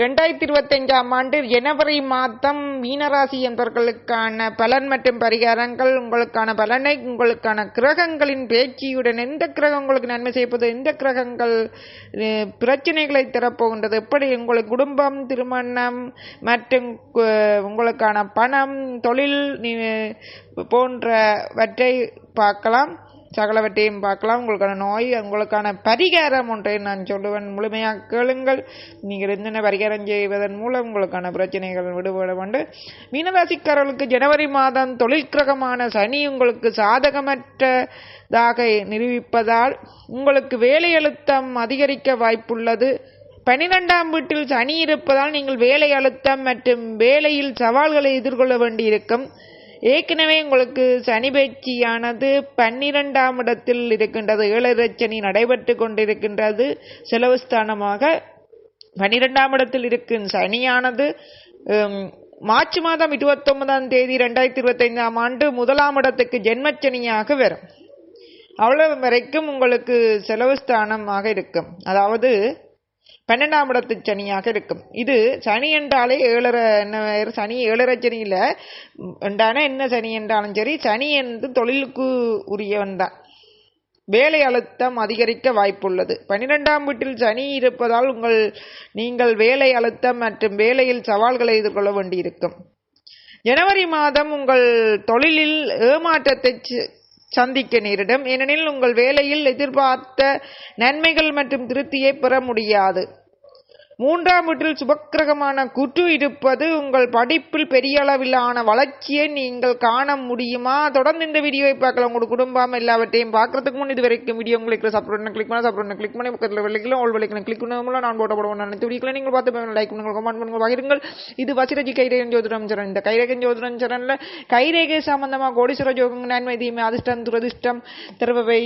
ரெண்டாயிரத்தி இருபத்தஞ்சாம் ஆண்டு ஜனவரி மாதம் மீனராசி என்பவர்களுக்கான பலன் மற்றும் பரிகாரங்கள் உங்களுக்கான பலனை உங்களுக்கான கிரகங்களின் பேச்சியுடன் எந்த கிரகம் உங்களுக்கு நன்மை செய்வது எந்த கிரகங்கள் பிரச்சனைகளை தரப்போகின்றது எப்படி உங்களுக்கு குடும்பம் திருமணம் மற்றும் உங்களுக்கான பணம் தொழில் போன்றவற்றை பார்க்கலாம். சகலவற்றையும் பார்க்கலாம். உங்களுக்கான நோய் உங்களுக்கான பரிகாரம் ஒன்றை நான் சொல்லுவேன். முழுமையாக கேளுங்கள். நீங்கள் என்னென்ன பரிகாரம் செய்வதன் மூலம் உங்களுக்கான பிரச்சனைகள் விடுபட உண்டு. மீனராசிக்காரர்களுக்கு ஜனவரி மாதம் தொழிற்கிரகமான சனி உங்களுக்கு சாதகமற்றதாக நிரூபிப்பதால் உங்களுக்கு வேலை அழுத்தம் அதிகரிக்க வாய்ப்புள்ளது. பன்னிரெண்டாம் வீட்டில் சனி இருப்பதால் நீங்கள் வேலை அழுத்தம் மற்றும் வேலையில் சவால்களை எதிர்கொள்ள வேண்டியிருக்கும். ஏற்கனவே உங்களுக்கு சனி பயிற்சியானது பன்னிரெண்டாம் இடத்தில் இருக்கின்றது. ஏழரை சனி நடைபெற்று கொண்டிருக்கின்றது. செலவு ஸ்தானமாக பன்னிரெண்டாம் இடத்தில் இருக்கும் சனியானது மார்ச் மாதம் இருபத்தொன்பதாம் தேதி ரெண்டாயிரத்தி இருபத்தைந்தாம் ஆண்டு முதலாம் இடத்துக்கு ஜென்மச்சனியாக வரும். அவ்வளவு வரைக்கும் உங்களுக்கு செலவு ஸ்தானமாக இருக்கும். அதாவது பன்னெண்டாம் இடத்து சனியாக இருக்கும். இது சனி என்றாலே ஏழரை என்ன சனி ஏழரை சனியில் என்றான என்ன சனி என்றாலும் சரி சனி என்று தொழிலுக்கு உரியவன் தான். வேலை அழுத்தம் அதிகரிக்க வாய்ப்புள்ளது. பன்னிரெண்டாம் வீட்டில் சனி இருப்பதால் உங்கள் நீங்கள் வேலை அழுத்தம் மற்றும் வேலையில் சவால்களை எதிர்கொள்ள வேண்டியிருக்கும். ஜனவரி மாதம் உங்கள் தொழிலில் ஏமாற்றத்தை சந்திக்க நேரிடும். ஏனெனில் உங்கள் வேலையில் எதிர்பார்த்த நன்மைகள் மற்றும் திருப்தியை பெற முடியாது. மூன்றாம் வீட்டில் சுபக்கிரகமான குற்று இருப்பது உங்கள் படிப்பில் பெரிய அளவிலான வளர்ச்சியை நீங்கள் காண முடியுமா? தொடர்ந்து இந்த வீடியோவை பார்க்கலாம் உங்களோட குடும்பம் எல்லாவற்றையும் பார்க்கறதுக்கு முன் இது வரைக்கும் வீடியோ உங்களுக்கு சப்ஸ்கிரைப் கிளிக் பண்ண சப்ஸ்கிரைப் கிளிக் பண்ணி பக்கத்தில் வெள்ளைக்கிலும் ஓல் வெள்ளைக்கிலும் கிளிக் பண்ண நான் போட்ட போடுவோம் நினைத்து வீடியோ நீங்கள் பார்த்து லைக் பண்ணுங்கள் கமெண்ட் பண்ணுங்கள் பகிருங்கள். இது வசிரஜி கைரேகன் ஜோதிடம் சரண் இந்த கைரேகன் ஜோதிடம் சரணில் கைரேகை சம்பந்தமாக கோடீஸ்வர ஜோகம் நன்மை தீமை அதிர்ஷ்டம் துரதிர்ஷ்டம் திறவை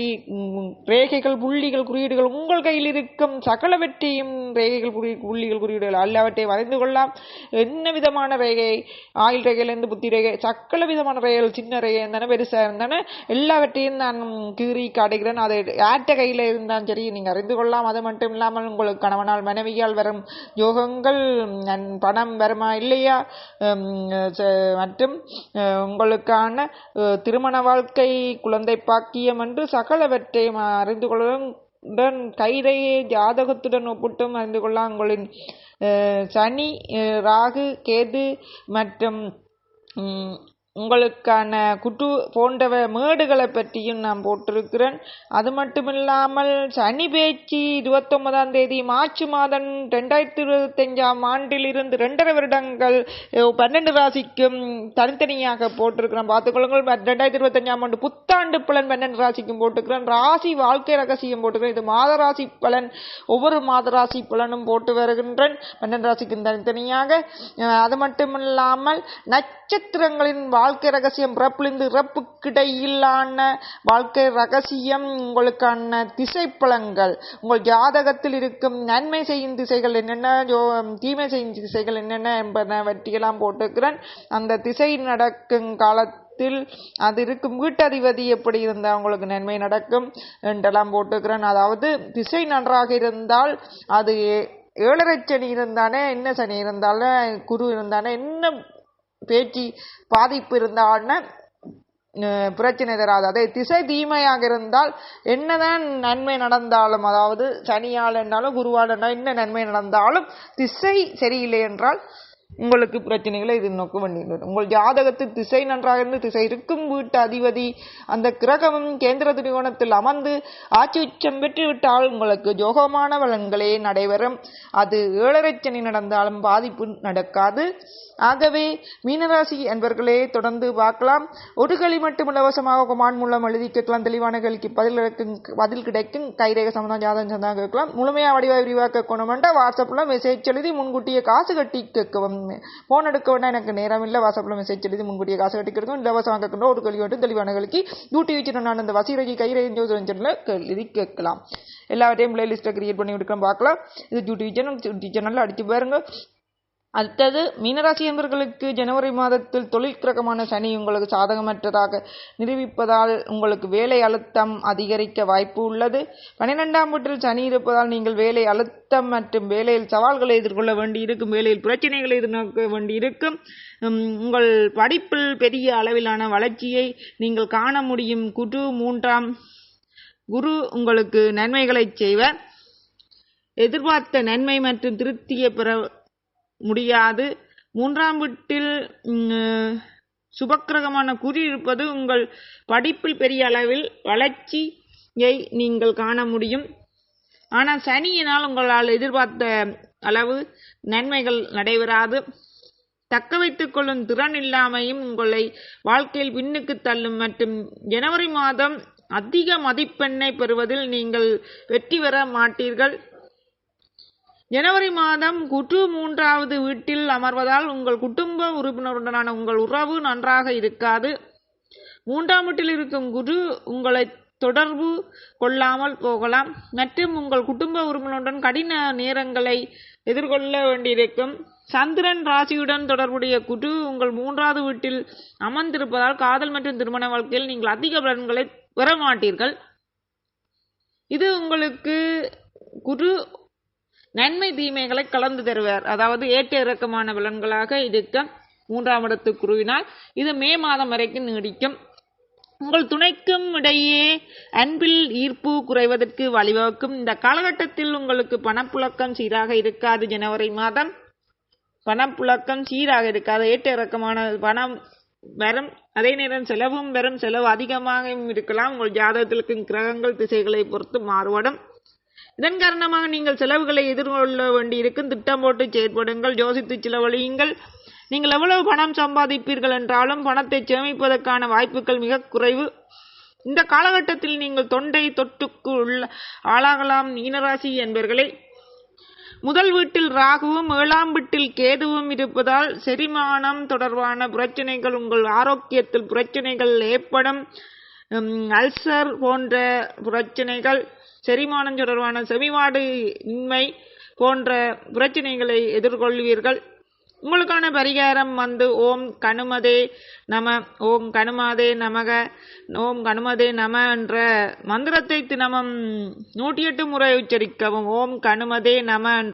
ரேகைகள் புள்ளிகள் குறியீடுகள் உங்கள் கையில் இருக்கும் சகலவற்றையும் ரேகைகள் புள்ளி- புள்ளிகள் குறியீடுகள் எல்லாவற்றையும் வரைந்து கொள்ளலாம். என்ன விதமான ரேகை? ஆயில் ரேகையிலேருந்து புத்தி ரேகை சகல விதமான ரேகைகள் சின்ன ரேகை இருந்தானே பெருசாக இருந்தானே எல்லாவற்றையும் நான் கீறி காட்டுகிறேன். அதை யார்கிட்ட கையில் இருந்தாலும் சரி நீங்கள் அறிந்து கொள்ளலாம். அது மட்டும் இல்லாமல் உங்களுக்கு கணவனால் மனைவியால் வரும் யோகங்கள் பணம் வருமா இல்லையா? ச- மற்றும் உங்களுக்கான திருமண வாழ்க்கை குழந்தை பாக்கியம் என்று சகலவற்றையும் அறிந்து கொள்ளவும் உடன் கைரையை ஜாதகத்துடன் ஒப்பிட்டும் அறிந்து கொள்ள உங்களின் சனி ராகு கேது மற்றும் உங்களுக்கான குட்டு போன்றவை மேடுகளை பற்றியும் நான் போட்டிருக்கிறேன். அது மட்டும் இல்லாமல் சனி பேச்சு இருபத்தொன்பதாம் தேதி மார்ச் மாதம் ரெண்டாயிரத்தி இருபத்தஞ்சாம் ஆண்டிலிருந்து ரெண்டரை வருடங்கள் பன்னெண்டு ராசிக்கும் தனித்தனியாக போட்டிருக்கிறேன். பார்த்துக்கொள்ளுங்கள் ரெண்டாயிரத்தி இருபத்தஞ்சாம் ஆண்டு புத்தாண்டு பலன் பன்னெண்டு ராசிக்கும் போட்டிருக்கிறேன். ராசி வாழ்க்கை ரகசியம் போட்டுக்கிறேன் இது மாத ராசி பலன் ஒவ்வொரு மாத ராசி பலனும் போட்டு வருகின்றேன். பன்னெண்டு ராசிக்கும் தனித்தனியாக. அது மட்டும் இல்லாமல் நட்சத்திரங்களின் வாழ்க்கை ரகசியம் பிறப்பிலிருந்து இறப்புக்கிடையிலான வாழ்க்கை ரகசியம் உங்களுக்கான திசைப்பழங்கள் உங்கள் ஜாதகத்தில் இருக்கும் நன்மை செய்யும் திசைகள் என்னென்ன ஜோ தீமை செய்யும் திசைகள் என்னென்ன என்பனவற்றையெல்லாம் போட்டுக்கிறேன். அந்த திசை நடக்கும் காலத்தில் அது இருக்கும் வீட்டதிபதி எப்படி இருந்தால் உங்களுக்கு நன்மை நடக்கும் என்றெல்லாம் போட்டுக்கிறேன். அதாவது திசை நன்றாக இருந்தால் அது ஏழரை சனி இருந்தானே என்ன சனி இருந்தாலும் குரு இருந்தானே என்ன பேச்சு பாதிப்பு இருந்தாலும் பிரச்சனை தராது அதே திசை தீமையாக இருந்தால் என்னதான் நன்மை நடந்தாலும் அதாவது சனியால் என்றாலும் குருவால் என்ன நன்மை நடந்தாலும் திசை சரியில்லை என்றால் உங்களுக்கு பிரச்சனைகளை இது நோக்க வேண்டியுள்ளது உங்கள் ஜாதகத்தில் திசை நன்றாக இருந்து திசை இருக்கும் வீட்டு அதிபதி அந்த கிரகமும் கேந்திர திரிகோணத்தில் அமர்ந்து ஆட்சி உச்சம் பெற்றுவிட்டால் உங்களுக்கு ஜோகமான பலன்களே நடைபெறும். அது ஏழரை நடந்தாலும் பாதிப்பு நடக்காது. ஆகவே மீனராசி என்பர்களே தொடர்ந்து பார்க்கலாம். ஒரு களி மட்டும் இலவசமாக குமான் மூலம் எழுதி கேட்கலாம். தெளிவான கேள்விக்கு பதில் கிடைக்கும் பதில் கிடைக்கும். கைரேக சம்பந்தம் ஜாதகம் சந்தம் கேட்கலாம். முழுமையாக வடிவாய் விரிவாக்க கொணுமெண்டா வாட்ஸ்அப்பில் மெசேஜ் எழுதி முன்கூட்டியே காசு கட்டி கேட்கவும் ஃபோன் எடுக்க வேண்டாம் எனக்கு நேரம் இல்லை. வாட்ஸ்அப்பில் மெசேஜ் எழுதி முன்கூட்டியே காசு கட்டி கேட்கும் இலவசமாக ஒரு கேள்வி மட்டும் தெளிவான கேள்விக்கு யூடியூப் சேனல் நான் இந்த வசீரகி கைரேகை எழுதி கேட்கலாம். எல்லாவற்றையும் பிளேலிஸ்ட்டை கிரியேட் பண்ணி விடுக்கிறோம் பார்க்கலாம். இது யூடியூப் சேனல் யூடியூப் சேனலில் அடிச்சு பாருங்க. அடுத்தது மீனராசி என்பவர்களுக்கு ஜனவரி மாதத்தில் தொழில் கிரகமான சனி உங்களுக்கு சாதகமற்றதாக நிரூபிப்பதால் உங்களுக்கு வேலை அழுத்தம் அதிகரிக்க வாய்ப்பு உள்ளது. பன்னிரெண்டாம் வீட்டில் சனி இருப்பதால் நீங்கள் வேலை அழுத்தம் மற்றும் வேலையில் சவால்களை எதிர்கொள்ள வேண்டி இருக்கும் வேலையில் பிரச்சனைகளை எதிர்நோக்க வேண்டி இருக்கும் உங்கள் படிப்பில் பெரிய அளவிலான வளர்ச்சியை நீங்கள் காண முடியும். குரு மூன்றாம் குரு உங்களுக்கு நன்மைகளை செய்வர். எதிர்பார்த்த நன்மை மற்றும் திருப்தியை பெற முடியாது. மூன்றாம் வீட்டில் சுபக்கிரகமான குறி இருப்பது உங்கள் படிப்பில் பெரிய அளவில் வளர்ச்சியை நீங்கள் காண முடியும். ஆனால் சனியினால் உங்களால் எதிர்பார்த்த அளவு நன்மைகள் நடைபெறாது. தக்க வைத்துக் கொள்ளும் திறன் இல்லாமையும் உங்களை வாழ்க்கையில் பின்னுக்கு தள்ளும். மற்றும் ஜனவரி மாதம் அதிக மதிப்பெண்ணை பெறுவதில் நீங்கள் வெற்றி பெற மாட்டீர்கள். ஜனவரி மாதம் குற்று மூன்றாவது வீட்டில் அமர்வதால் உங்கள் குடும்ப உறுப்பினருடனான உங்கள் உறவு நன்றாக இருக்காது. மூன்றாம் வீட்டில் இருக்கும் குரு உங்களை தொடர்பு கொள்ளாமல் போகலாம். மற்றும் உங்கள் குடும்ப உறுப்பினருடன் கடின நேரங்களை எதிர்கொள்ள வேண்டியிருக்கும். சந்திரன் ராசியுடன் தொடர்புடைய குரு உங்கள் மூன்றாவது வீட்டில் அமர்ந்திருப்பதால் காதல் மற்றும் திருமண வாழ்க்கையில் நீங்கள் அதிக பலன்களை பெற மாட்டீர்கள். இது உங்களுக்கு குரு நன்மை தீமைகளை கலந்து தருவார். அதாவது ஏற்ற இறக்கமான பலன்களாக இருக்க மூன்றாம் இடத்து குருவினால் இது மே மாதம் வரைக்கும் நீடிக்கும். உங்கள் துணைக்கும் இடையே அன்பில் ஈர்ப்பு குறைவதற்கு வழிவகுக்கும். இந்த காலகட்டத்தில் உங்களுக்கு பணப்புழக்கம் சீராக இருக்காது. ஜனவரி மாதம் பணப்புழக்கம் சீராக இருக்காது. ஏற்ற இறக்கமான பணம் வரும். அதே நேரம் செலவும் வரும். செலவு அதிகமாகவும் இருக்கலாம். உங்கள் ஜாதகத்திற்கு கிரகங்கள் திசைகளை பொறுத்து மாறுபடும். இதன் காரணமாக நீங்கள் செலவுகளை எதிர்கொள்ள வேண்டியிருக்கும். திட்டம் போட்டு செயற்படுங்கள். யோசித்து செலவழியுங்கள். நீங்கள் எவ்வளவு பணம் சம்பாதிப்பீர்கள் என்றாலும் பணத்தை சேமிப்பதற்கான வாய்ப்புகள் மிக குறைவு. இந்த காலகட்டத்தில் நீங்கள் தொண்டை தொட்டுக்கு உள்ள ஆளாகலாம் மீனராசி என்பவர்களை முதல் வீட்டில் ராகுவும் ஏழாம் வீட்டில் கேதுவும் இருப்பதால் செரிமானம் தொடர்பான பிரச்சனைகள் உங்கள் ஆரோக்கியத்தில் பிரச்சனைகள் ஏற்படும். அல்சர் போன்ற பிரச்சனைகள். செரிமானம் தொடர்பான செவிவாடு இன்மை போன்ற பிரச்சனைகளை எதிர்கொள்வீர்கள். உங்களுக்கான பரிகாரம் வந்து ஓம் கனுமதே நம ஓம் கனுமாதே நமக ஓம் கனுமதே நம என்ற மந்திரத்தை தினமும் நூற்றி எட்டு முறை உச்சரிக்கவும். ஓம் கனுமதே நம